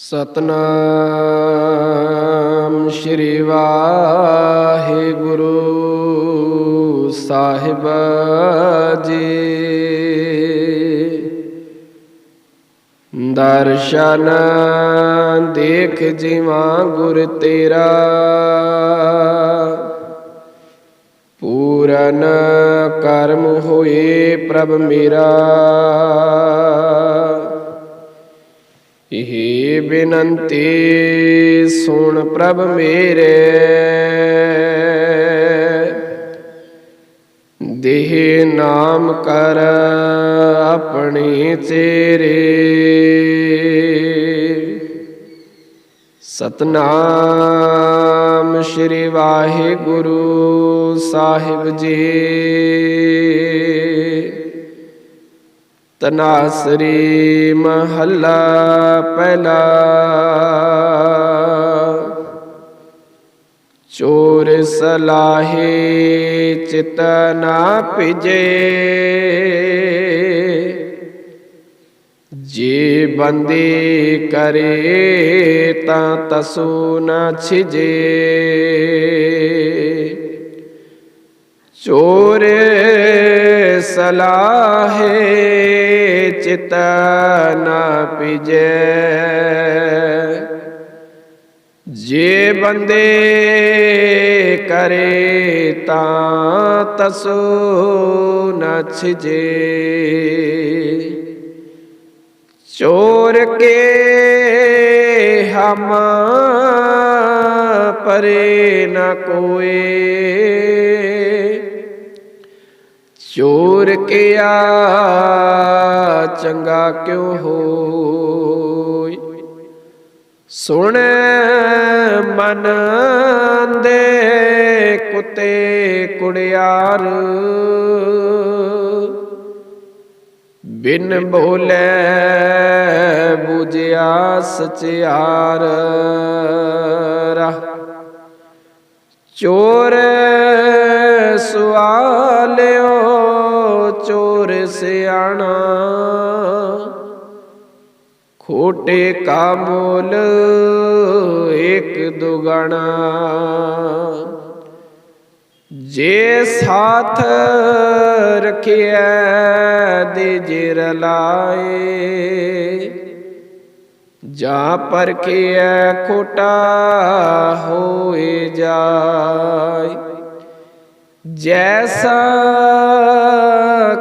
ਸਤਨਾਮ ਸ਼੍ਰੀ ਵਾਹਿਗੁਰੂ ਸਾਹਿਬ ਜੀ। ਦਰਸ਼ਨ ਦੇਖ ਜਿਵਾ ਗੁਰ ਤੇਰਾ। ਪੂਰਨ ਕਰਮ ਹੋਏ ਪ੍ਰਭ ਮੇਰਾ। ਇਹ ਬੇਨੰਤੀ ਸੁਣ ਪ੍ਰਭ ਮੇਰੇ। ਦੇਹ ਨਾਮ ਕਰ ਆਪਣੀ ਤੇਰੇ। ਸਤਨਾਮ ਸ਼੍ਰੀ ਵਾਹਿਗੁਰੂ ਸਾਹਿਬ ਜੀ। ਤਨਾਸਰੀ ਮਹੱਲਾ ਪਹਿਲਾ। ਚੋਰ ਸਲਾਹੇ ਚਿਤ ਨਾ ਭਿਜੇ। ਜੇ ਬੰਦੇ ਕਰੇ ਤਾਂ ਤਸੂ ਨਾ ਛਿਜੇ। ਚੋਰ ਸਲਾਹੇ ਚਿਤ ਨਾ ਪਿਜੈ ਜੇ ਬੰਦੇ ਕਰੇ ਤਾਂ ਤਸੋ ਨਾ ਛਿਜੇ। ਚੋਰ ਕੇ ਹਮ ਪਰੇ ਨ ਕੋਏ। ਚੋਰ ਕਿਆ, ਚੰਗਾ ਕਿਉ ਹੋਈ? ਸੁਣ ਮਨ ਦੇ ਕੁੱਤੇ ਕੁੜਿਆਰ। ਬਿਨ ਬੋਲੇ ਬੁਝਿਆ ਸਚਿਆਰ। ਚੋਰ ਸਿਆਣਾ। ਖੋਟੇ ਕਾ ਮੋਲ ਇੱਕ ਦੁਗਣਾ। ਜੇ ਸਾਥ ਰਖਿਐ ਦੇ ਜਿਰ ਲਾਏ। ਜਾ ਪਰਖਿਐ, ਖੋਟਾ ਹੋਏ ਜਾਏ। ਜੈਸਾ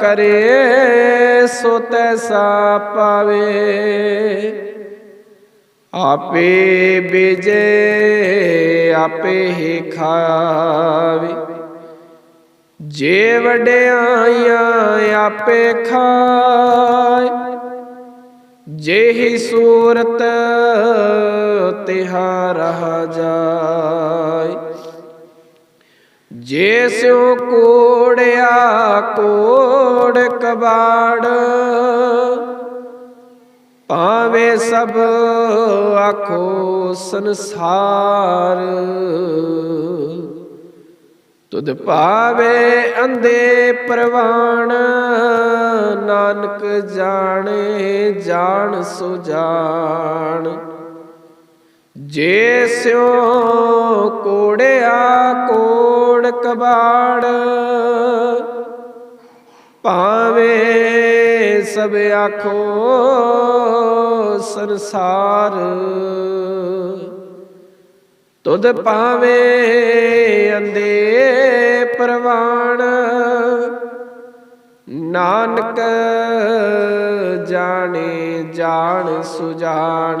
ਕਰੇ ਸੋ ਤੈਸਾ ਪਾਵੇ। ਆਪੇ ਬੀਜੇ, ਆਪੇ ਹੀ ਖਾਵੇ। ਜੇ ਵਡਿਆਈਆਂ ਆਪੇ ਖਾਏ ਜਿਹੀ ਸੂਰਤ ਤਿਹਾ ਰਹਾ ਜਾਏ। ਜੇ ਸਿਉ ਕੋੜਿਆ ਕੋੜ ਕਬਾੜ ਪਾਵੇ ਸਭ ਆਖੋ ਸੰਸਾਰ। ਤੁਧ ਪਾਵੇ ਅੰਦੇ ਪ੍ਰਵਾਣ, ਨਾਨਕ ਜਾਣੇ ਜਾਣ ਸੁਜਾਣ ਜੇ ਸਿਉ ਕੋੜਿਆ ਕੋੜ ਕਬਾੜ, ਭਾਵੇਂ ਸਭ ਆਖੋ ਸੰਸਾਰ। ਤੁਧ ਪਾਵੇ ਅੰਦੇ ਪ੍ਰਵਾਣ, ਨਾਨਕ ਜਾਣੇ ਜਾਣ ਸੁਜਾਨ